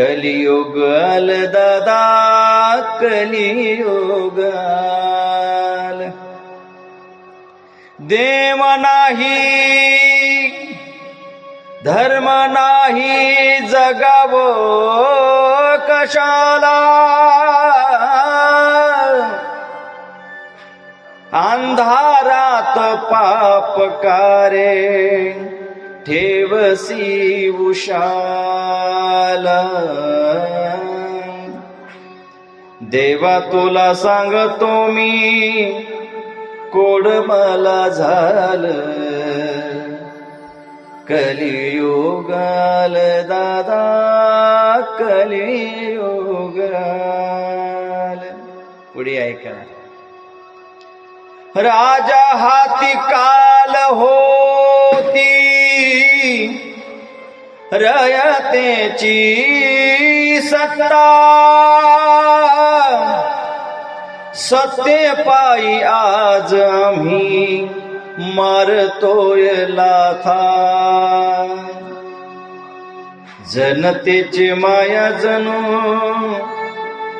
कलियुग आल दादा कलियुग देव नाही धर्म नाही जगावो कशाला? अंधारात पाप कारे ठेवसी उशाला देवा तुला सांगतो मी कोड मला झालं. कलियुगाल दादा कलियुगाल. पुढे ऐका. राजा हाती काल हो रयतेची सत्ता। सत्य पायी आज आम्ही मारतोय लाथा। जनतेची माया जणू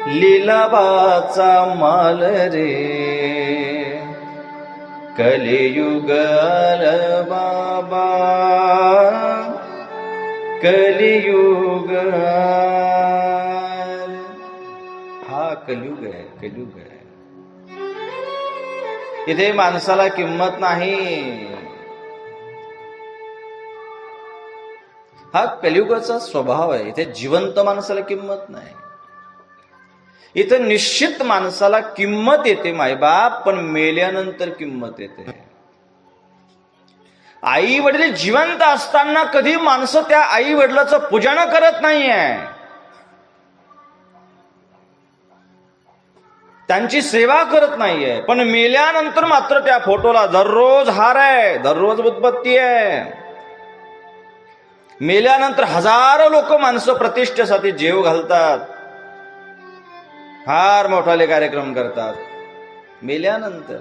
लिलाबाचा माल रे। कलियुग बाबा। कलियुग। हा कलियुग आहे कलियुग आहे. इथे माणसाला किंमत नाही. हा कलियुगाचा स्वभाव आहे. इथे जिवंत माणसाला किंमत नाही. इथं निश्चित माणसाला किंमत येते मायबाप पण मेल्यानंतर किंमत येते. आई वडील जिवंत असताना कधी माणसं त्या आई वडिलाचं पूजन करत नाहीये. त्यांची सेवा करत नाहीये. पण मेल्यानंतर मात्र त्या फोटोला दररोज हार आहे दररोज उत्पत्ती आहे. मेल्यानंतर हजारो लोक माणसं प्रतिष्ठेसाठी जेव घालतात. फार मोठाले कार्यक्रम करतात. मेल्यानंतर.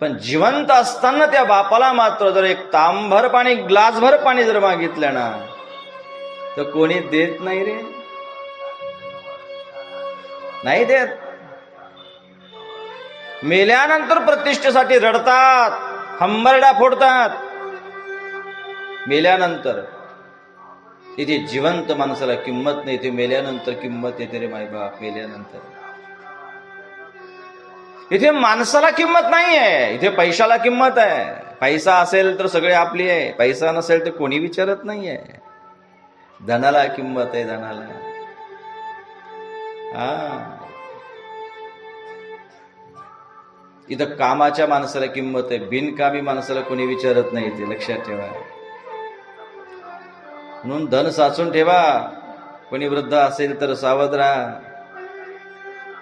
पण जिवंत असताना त्या बापाला मात्र जर एक तांभर पाणी ग्लासभर पाणी जर मागितलं ना तर कोणी देत नाही रे. नाही देत. मेल्यानंतर प्रतिष्ठेसाठी रडतात हंबरड्या फोडतात. मेल्यानंतर इथे जिवंत माणसाला किंमत नाही ते मेल्यानंतर किंमत येते रे मायबाप मेल्यानंतर. इथे माणसाला किंमत नाही आहे इथे पैशाला किंमत आहे. पैसा असेल तर सगळे आपली आहे. पैसा नसेल तर कोणी विचारत नाहीये. धनाला किंमत आहे धनाला. हा. इथं कामाच्या माणसाला किंमत आहे. बिनकामी माणसाला कोणी विचारत नाही ते. लक्षात ठेवा. म्हणून धन साचून ठेवा. कोणी वृद्ध असेल तर सावध राहा.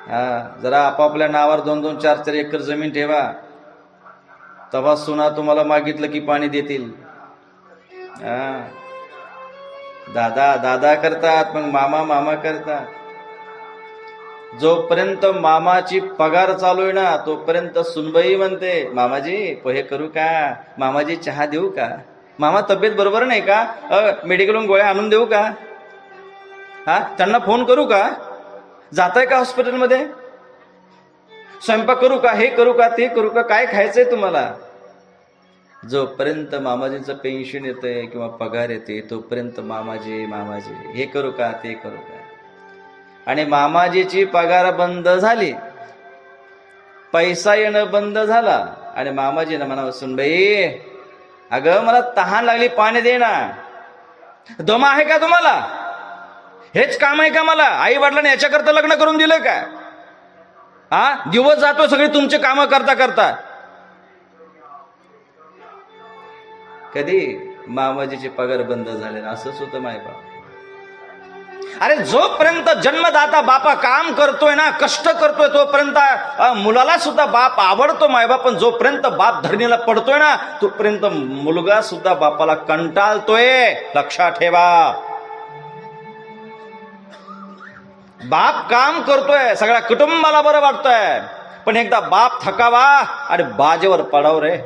हा जरा आपापल्या नावावर दोन दोन चार चार एकर जमीन ठेवा. तवा सुना तुम्हाला मागितलं की पाणी देतील. हा. दादा दादा करतात मग मामा मामा करतात. जोपर्यंत मामाची पगार चालू आहे ना तोपर्यंत सुनबाई म्हणते मामाजी पोहे करू का? मामाजी चहा देऊ का? मामा तब्येत बरोबर नाही का? मेडिकलहून गोळ्या आणून देऊ का? हा त्यांना फोन करू का? जाताय का हॉस्पिटलमध्ये? स्वयंपाक करू का हे करू का ते करू का काय खायचंय तुम्हाला? जोपर्यंत मामाजींचं पेन्शन येतंय किंवा पगार येते तोपर्यंत मामाजी मामाजी हे करू का ते करू का? आणि मामाजीची पगार बंद झाली पैसा येणं बंद झाला आणि मामाजीनं म्हणावं सुनबाई अगं मला तहान लागली पाणी दे ना. दमा आहे का तुम्हाला? हेच काम आहे का मला? आई वडिलांनी याच्याकरता लग्न करून दिलं का? हा? दिवस जातो सगळी तुमचे काम करता करता. कधी मामाजीचे पगार बंद झाले ना असंच होतं मायबाप अरे जोपर्यंत जन्मदाता बापा काम करतोय ना कष्ट करतोय तोपर्यंत मुलाला सुद्धा बाप आवडतो मायबाप पण जोपर्यंत बाप धरणीला पडतोय ना तोपर्यंत मुलगा सुद्धा बापाला कंटाळतोय. लक्षात ठेवा. बाप काम करतोय सगळ्या कुटुंबाला बरं वाटतोय. पण एकदा बाप थकावा आणि बाजेवर पडाव रे.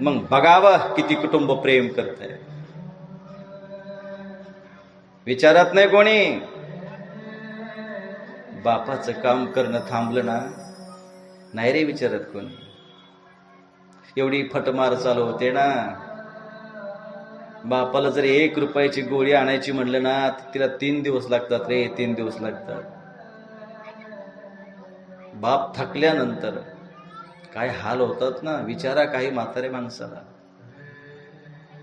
मग बघावं किती कुटुंब प्रेम करतंय. विचारत नाही कोणी? बापाचं काम करणं थांबलं ना? नाही रे विचारत कोणी. एवढी फटमार चालू होते ना? बापाला जर एक रुपयाची गोळी आणायची म्हणलं ना तर तिला तीन दिवस लागतात रे तीन दिवस लागतात. बाप थकल्यानंतर काय हाल होतात ना विचारा काही म्हातारे माणसाला.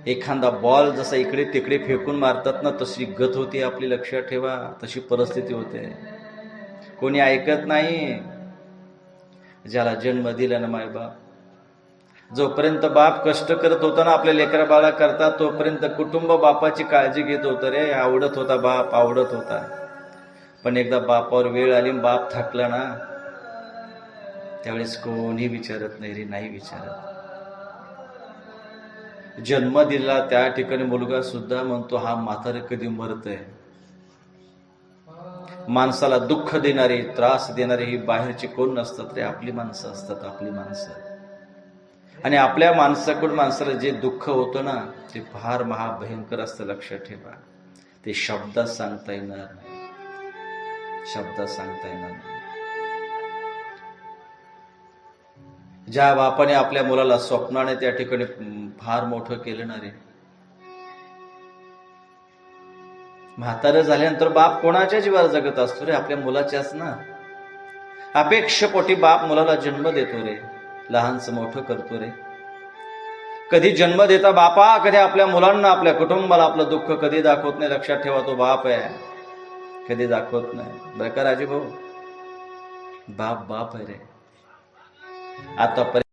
एखादा बॉल जसा इकडे तिकडे फेकून मारतात ना तशी गत होती आपली लक्षात ठेवा तशी परिस्थिती होते. कोणी ऐकत नाही. ज्याला जन्म दिला ना मायबाप जोपर्यंत बाप कष्ट करत होता ना आपल्या लेकरा बाळा करता तोपर्यंत कुटुंब बापाची काळजी घेत होतं. रे आवडत होता बाप आवडत होता. पण एकदा बापावर वेळ आली बाप थकला ना त्यावेळेस कोणी विचारत नाही रे नाही विचारत. जन्म दिला त्या ठिकाणी मुलगा सुद्धा म्हणतो हा म्हातारे कधी मरतय माणसाला दुःख देणारे त्रास देणारे ही बाहेरची कोण नसतात रे आपली माणसं असतात आपली माणसं. आणि आपल्या माणसाकडून माणसाला जे दुःख होतं ना ते फार महाभयंकर असतं लक्षात ठेवा. ते शब्दात सांगता येणार नाही. शब्दात सांगता येणार नाही. ज्या बापाने आपल्या मुलाला स्वप्नाने त्या ठिकाणी फार मोठं केलं ना रे. म्हातारं झाल्यानंतर बाप कोणाच्या जीवावर जगत असतो रे? आपल्या मुलाच्याच ना. अपेक्षपोटी बाप मुलाला जन्म देतो रे. लहानचं मोठं करतो रे. कधी जन्म देता बापा कधी आपल्या मुलांना आपल्या कुटुंबाला आपलं दुःख कधी दाखवत नाही लक्षात ठेवा तो बाप आहे. कधी दाखवत नाही. बरं का राजीभाऊ बाप बाप आहे रे. आतापर्यंत